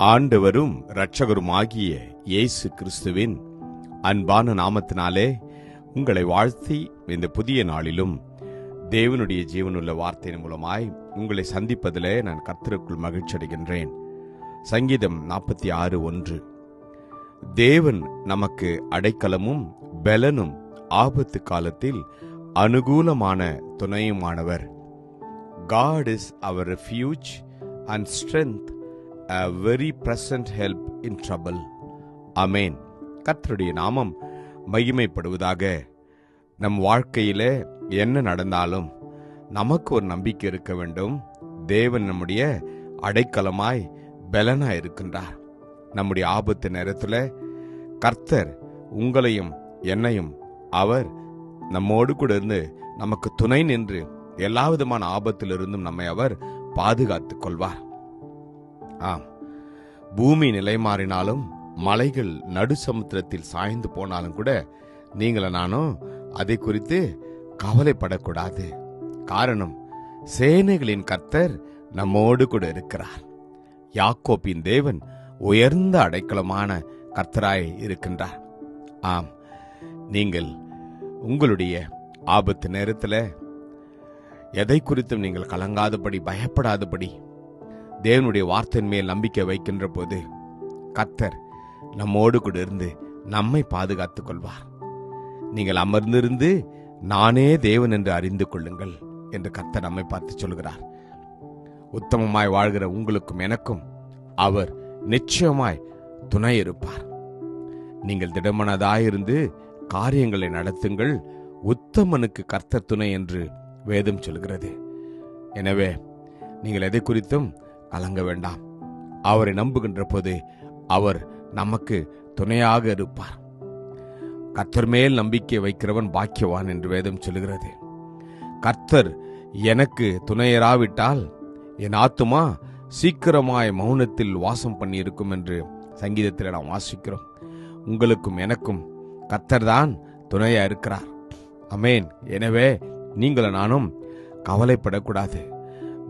ஆண்டவரும் இரட்சகருமாகிய இயேசு கிறிஸ்துவின் அன்பான நாமத்தினாலே உங்களை வாழ்த்தி இந்த புதிய நாளிலும் தேவனுடைய ஜீவனுள்ள வார்த்தையின் மூலமாய் உங்களை சந்திப்பதிலே நான் கர்த்தருக்குள் மகிழ்ச்சி அடைகின்றேன். சங்கீதம் நாற்பத்தி ஆறு ஒன்று. தேவன் நமக்கு அடைக்கலமும் பெலனும் ஆபத்து காலத்தில் அனுகூலமான துணையுமானவர். God is our refuge and strength a very present help in trouble amen கர்த்தருடைய நாமம் மகிமைப்படுவதாக. நம் வாழ்க்கையில் என்ன நடந்தாலும் நமக்கு ஒரு நம்பிக்கை இருக்க வேண்டும். தேவன் நம்முடைய அடைக்கலமாய் பலனாய் இருக்கின்றார். நம்முடைய ஆபத்து நேரத்தில் கர்த்தர் உங்களையும் என்னையும் அவர் நம்மோடு கூட இருந்து நமக்கு துணை நின்று எல்லா விதமான ஆபத்திலிருந்தும் நம்மை அவர் பாதுகாத்துக் கொள்வார். ஆம். பூமி நிலை மாறினாலும் மலைகள் நடு சமுத்திரத்தில் சாய்ந்து போனாலும் கூட நீங்களும் நானும் அதை குறித்து கவலைப்படக்கூடாது. காரணம் சேனைகளின் கர்த்தர் நம்மோடு கூட இருக்கிறார். யாக்கோப்பின் தேவன் உயர்ந்த அடைக்கலமான கர்த்தராய் இருக்கின்றார். ஆம். நீங்கள் உங்களுடைய ஆபத்து நேரத்தில் எதை குறித்தும் நீங்கள் கலங்காதபடி பயப்படாதபடி தேவனுடைய வார்த்தையின் மேல் நம்பிக்கை வைக்கின்ற போது கத்தர் நம்மோடு கூட இருந்து நம்மை பாதுகாத்துக் கொள்வார். நீங்கள் அமர்ந்திருந்து நானே தேவன் என்று அறிந்து கொள்ளுங்கள் என்று கத்தர் நம்மை பார்த்து சொல்கிறார். உத்தமமாய் வாழ்கிற உங்களுக்கும் எனக்கும் அவர் நிச்சயமாய் துணை இருப்பார். நீங்கள் திடமனதாயிருந்து காரியங்களை நடத்துங்கள். உத்தமனுக்கு கர்த்தர் துணை என்று வேதம் சொல்கிறது. எனவே நீங்கள் எதை குறித்தும் கலங்க வேண்டாம். அவரை நம்புகின்ற போது அவர் நமக்கு துணையாக இருப்பார். கர்த்தர் மேல் நம்பிக்கை வைக்கிறவன் பாக்கியவான் என்று வேதம் சொல்கிறது கர்த்தர் எனக்கு துணையராவிட்டால் என் ஆத்துமா சீக்கிரமாய் மௌனத்தில் வாசம் பண்ணியிருக்கும் என்று சங்கீதத்தில் நாம் வாசிக்கிறோம். உங்களுக்கும் எனக்கும் கர்த்தர் தான் துணையா இருக்கிறார். அமேன் எனவே நீங்களும் நானும் கவலைப்படக்கூடாது.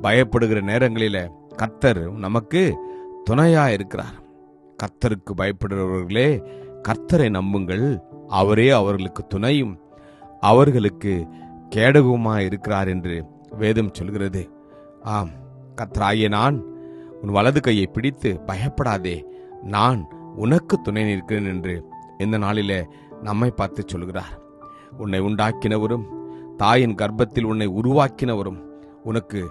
பயப்படுகிற நேரங்களில கர்த்தர் நமக்கு துணையா இருக்கிறார் கர்த்தருக்கு பயப்படுகிறவர்களே கர்த்தரை நம்புங்கள். அவரே அவர்களுக்கு துணையும் அவர்களுக்கு கேடகவுமா இருக்கிறார் என்று வேதம் சொல்கிறது. ஆம் கர்த்தராகிய நான் உன் வலது கையை பிடித்து பயப்படாதே. நான் உனக்கு துணை நிற்கிறேன் என்று இந்த நாளில நம்மை பார்த்து சொல்கிறார். உன்னை உண்டாக்கினவரும் தாயின் கர்ப்பத்தில் உன்னை உருவாக்கினவரும் உனக்கு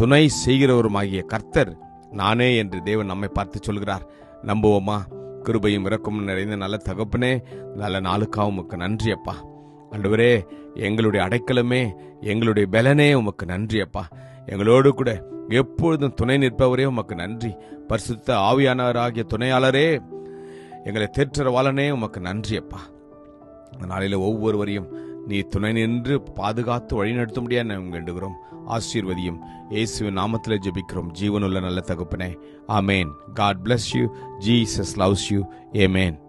துணை செய்கிறவருமாகிய கர்த்தர் நானே என்று தேவன் நம்மை பார்த்து சொல்கிறார். நம்புவோமா? கிருபையும் இறக்கமும் நிறைந்த நல்ல தகப்பனே நல்ல நாளுக்காக உமக்கு நன்றி அப்பா ஆண்டவரே எங்களுடைய அடைக்கலமே எங்களுடைய பலனே உமக்கு நன்றி அப்பா எங்களோடு கூட எப்பொழுதும் துணை நிற்பவரே உமக்கு நன்றி. பரிசுத்த ஆவியானவராகிய துணையாளரே எங்களை தேற்றவாளனே உமக்கு நன்றி அப்பா இந்த ஒவ்வொருவரையும் நீ துணை நின்று பாதுகாத்து வழிநடத்த முடியாது நாங்கள் வேண்டுகிறோம். ஆசீர்வதியும். இயேசுவின் நாமத்தில் ஜெபிக்கிறோம். ஜீவனுள்ள நல்ல தகுப்பனே. Amen. God bless you Jesus loves you amen